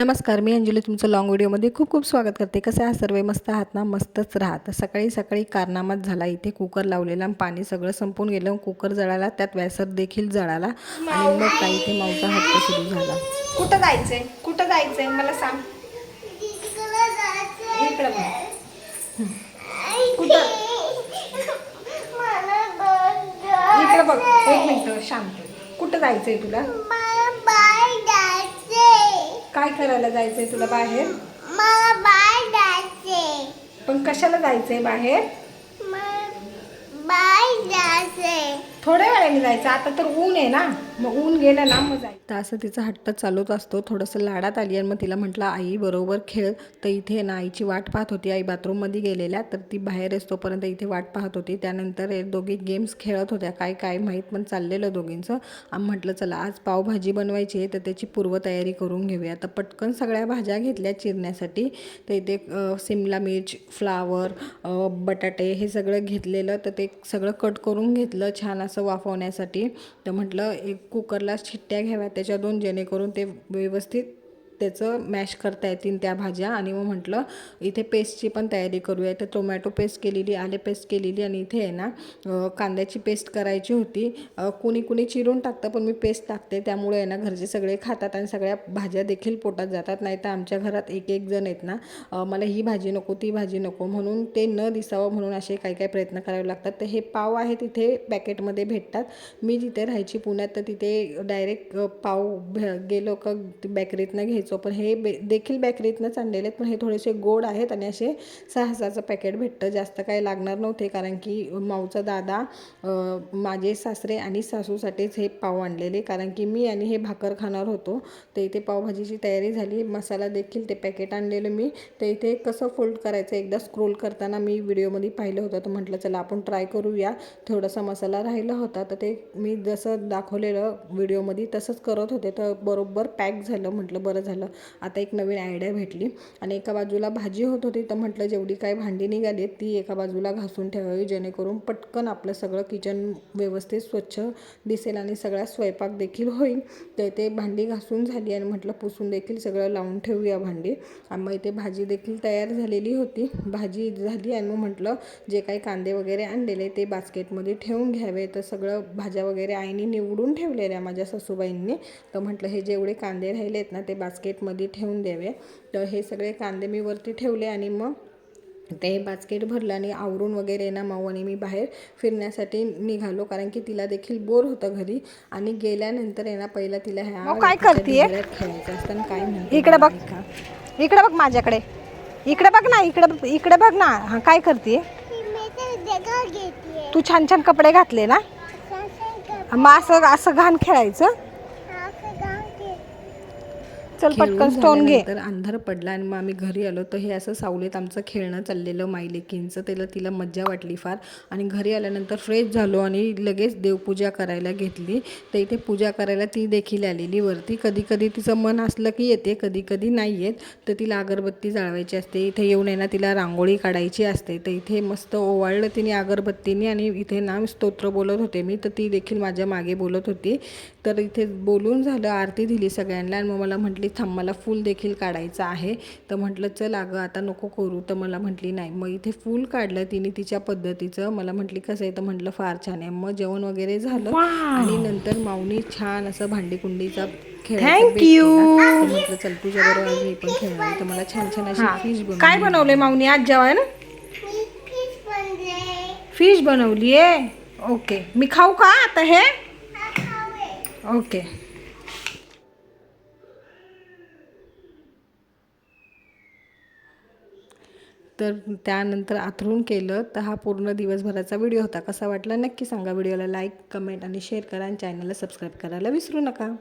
नमस्कार मी अंजली तुमचं लॉंग व्हिडिओमध्ये खूप खूप स्वागत करते. कसे आहात सर्व? मस्त आहात ना? मस्तच राहा तर सकाळी सकाळी कारनामात झाला इथे. कुकर लावलेला आणि पाणी सगळं संपून गेलं कुकर जळाला. त्यात वॅसर देखील जळाला आणि मग काही इथे माऊचा हट्ट सुरू झाला. कुठं जायचंय? कुठं जायचंय? मला सांग. इकडं बघ. कुठं? इकडं बघ. एक मिनिट शांत. कुठं जायचंय तुला? काय करायला जायचंय तुला बाहेर? पण कशाला जायचंय बाहेर? थोड्या वेळाने जायचं. आता तर ऊन आहे ना. मग ऊन गेलं ना मग तर असं तिचा हट्ट चालूच असतो. थोडंसं लाडात आली आणि मग तिला म्हटलं आई बरोबर खेळ. तर इथे ना आईची वाट पाहत होती. आई बाथरूममध्ये गेलेल्या तर ती बाहेर तोपर्यंत इथे वाट पाहत होती. त्यानंतर दोघी गेम्स खेळत होत्या. काय काय माहीत पण चाललेलं दोघींचं. आम्ही म्हटलं चला आज पावभाजी बनवायची आहे तर त्याची पूर्वतयारी करून घेऊया. तर पटकन सगळ्या भाज्या घेतल्या चिरण्यासाठी. तर इथे सिमला मिर्च फ्लावर बटाटे हे सगळं घेतलेलं. तर ते सगळं कट करून घेतलं छान असं वाफवण्यासाठी. तर म्हटलं एक कुकरला शिट्ट्या घ्याव्या त्याच्या दोन जेणेकरून ते व्यवस्थित त्याचं मॅश करता येतील त्या भाज्या. आणि मग म्हटलं इथे पेस्टची पण तयारी करूया. तर टोमॅटो पेस्ट केलेली आले पेस्ट केलेली आणि इथे आहे ना कांद्याची पेस्ट करायची होती. कुणी कुणी चिरून टाकतं पण मी पेस्ट टाकते. त्यामुळे आहे ना घरचे सगळे खातात आणि सगळ्या भाज्या देखील पोटात जातात. नाही तर आमच्या घरात एक एक जण आहेत ना मला ही भाजी नको ती भाजी नको म्हणून ते न दिसावं म्हणून असे काही काही प्रयत्न करावे लागतात. तर हे पाव आहे तिथे पॅकेटमध्ये भेटतात. मी जिथे राहायची पुण्यात तर तिथे डायरेक्ट पाव भे- गेलो का बेकरीतनं घ्यायचो. पण हे बे देखील बेकरीतनंच आणलेले आहेत पण हे थोडेसे गोड आहेत आणि असे सहा पॅकेट भेटतं. जास्त काही लागणार नव्हते कारण की माऊचा दादा माझे सासरे आणि सासूसाठीच हे पाव आणलेले. कारण की मी आणि हे भाकर खाणार होतो. तर इथे पावभाजीची तयारी झाली. मसाला देखील ते पॅकेट आणलेलं मी. तर इथे कसं फोल्ड करायचं एकदा स्क्रोल करताना मी व्हिडिओमध्ये पाहिलं होतं. तर म्हटलं चला आपण ट्राय करूया. थोडासा मसाला राहिला होता. तर ते मी जसं दाखवलेलं व्हिडिओमध्ये तसंच करत होते. तर बरोबर पॅक झालं. म्हटलं बरं झालं. आता एक नवीन आयडिया भेटली. आणि एका बाजूला भाजी होत होती तर म्हटलं जेवढी काय भांडी निघाली ती एका बाजूला घासून ठेवावी जेणेकरून पटकन आपलं सगळं किचन व्यवस्थित स्वच्छ दिसेल आणि सगळा स्वयंपाक देखील होईल. तर ते भांडी घासून झाली आणि म्हटलं पुसून देखील सगळं लावून ठेवूया भांडी. आणि मग इथे भाजी देखील तयार झालेली होती. भाजी झाली आणि मग म्हटलं जे काही कांदे वगैरे आणलेले ते बास्केटमध्ये ठेवून घ्यावे. तर सगळं भाज्या वगैरे आईने निवडून ठेवलेल्या माझ्या सासूबाईंनी. तर म्हटलं हे जेवढे कांदे राहिले आहेत ना ते बास्केटमध्ये ठेवून द्यावे. तर हे सगळे कांदे मी वरती ठेवले आणि मग ते बास्केट भरलं आणि आवरून वगैरे ना माऊ आणि मी बाहेर फिरण्यासाठी निघालो. कारण की तिला देखील बोर होतं घरी आणि गेल्यानंतर आहे ना पहिला तिला ह्या मग काय? भिंगऱ्यात खेळायचं असतं आणि काय म्हणते इकडे बघ? इकडे बघ माझ्याकडे. इकडे बघ ना इकडे इकडे बघ ना. हा काय करते तू छान छान कपडे घातले ना? मग असं असं घाण खेळायचं? चल पटकन स्टोन घे. झाल्यानंतर अंधार पडला आणि मग आम्ही घरी आलो. तर हे असं सावलीत आमचं खेळणं चाललेलं माईलेकींचं त्याला तिला मज्जा वाटली फार. आणि घरी आल्यानंतर फ्रेश झालो आणि लगेच देवपूजा करायला घेतली. तर इथे पूजा करायला ती देखील आलेली वरती. कधी कधी तिचं मन असलं की येते कधी कधी नाही येत. तर तिला अगरबत्ती जाळवायची असते. इथे येऊन आहे ना तिला रांगोळी काढायची असते. तर इथे मस्त ओवाळलं तिने अगरबत्तीने आणि इथे ना स्तोत्र बोलत होते मी. तर ती देखील माझ्या मागे बोलत होती. तर इथे बोलून झालं आरती दिली सगळ्यांना. आणि मग मला म्हटली थांब मला फूल देखील काढायचं आहे. तर म्हटलं चल अगं आता नको करू. तर मला म्हटली नाही. मग इथे फूल काढलं तिने तिच्या पद्धतीचं. मला म्हटली कसं आहे? तर म्हटलं फार छान आहे. मग जेवण वगैरे झालं. आणि नंतर माऊनी छान असं भांडीकुंडीचा. म्हटलं चल तुझ्या बरोबर मी पण खेळणार तर मला छान छान अशी फिश बनवून काय बनवलंय माऊनी? आज जेवायला फिश बनवली. आहे. ओके मी खाऊ का आता हे? ओके तर त्यानंतर आथरून केलं तर हा पूर्ण दिवसभराचा व्हिडिओ होता. कसा वाटला नक्की सांगा. व्हिडिओला लाईक कमेंट आणि शेअर करा आणि चॅनलला सबस्क्राईब करायला विसरू नका.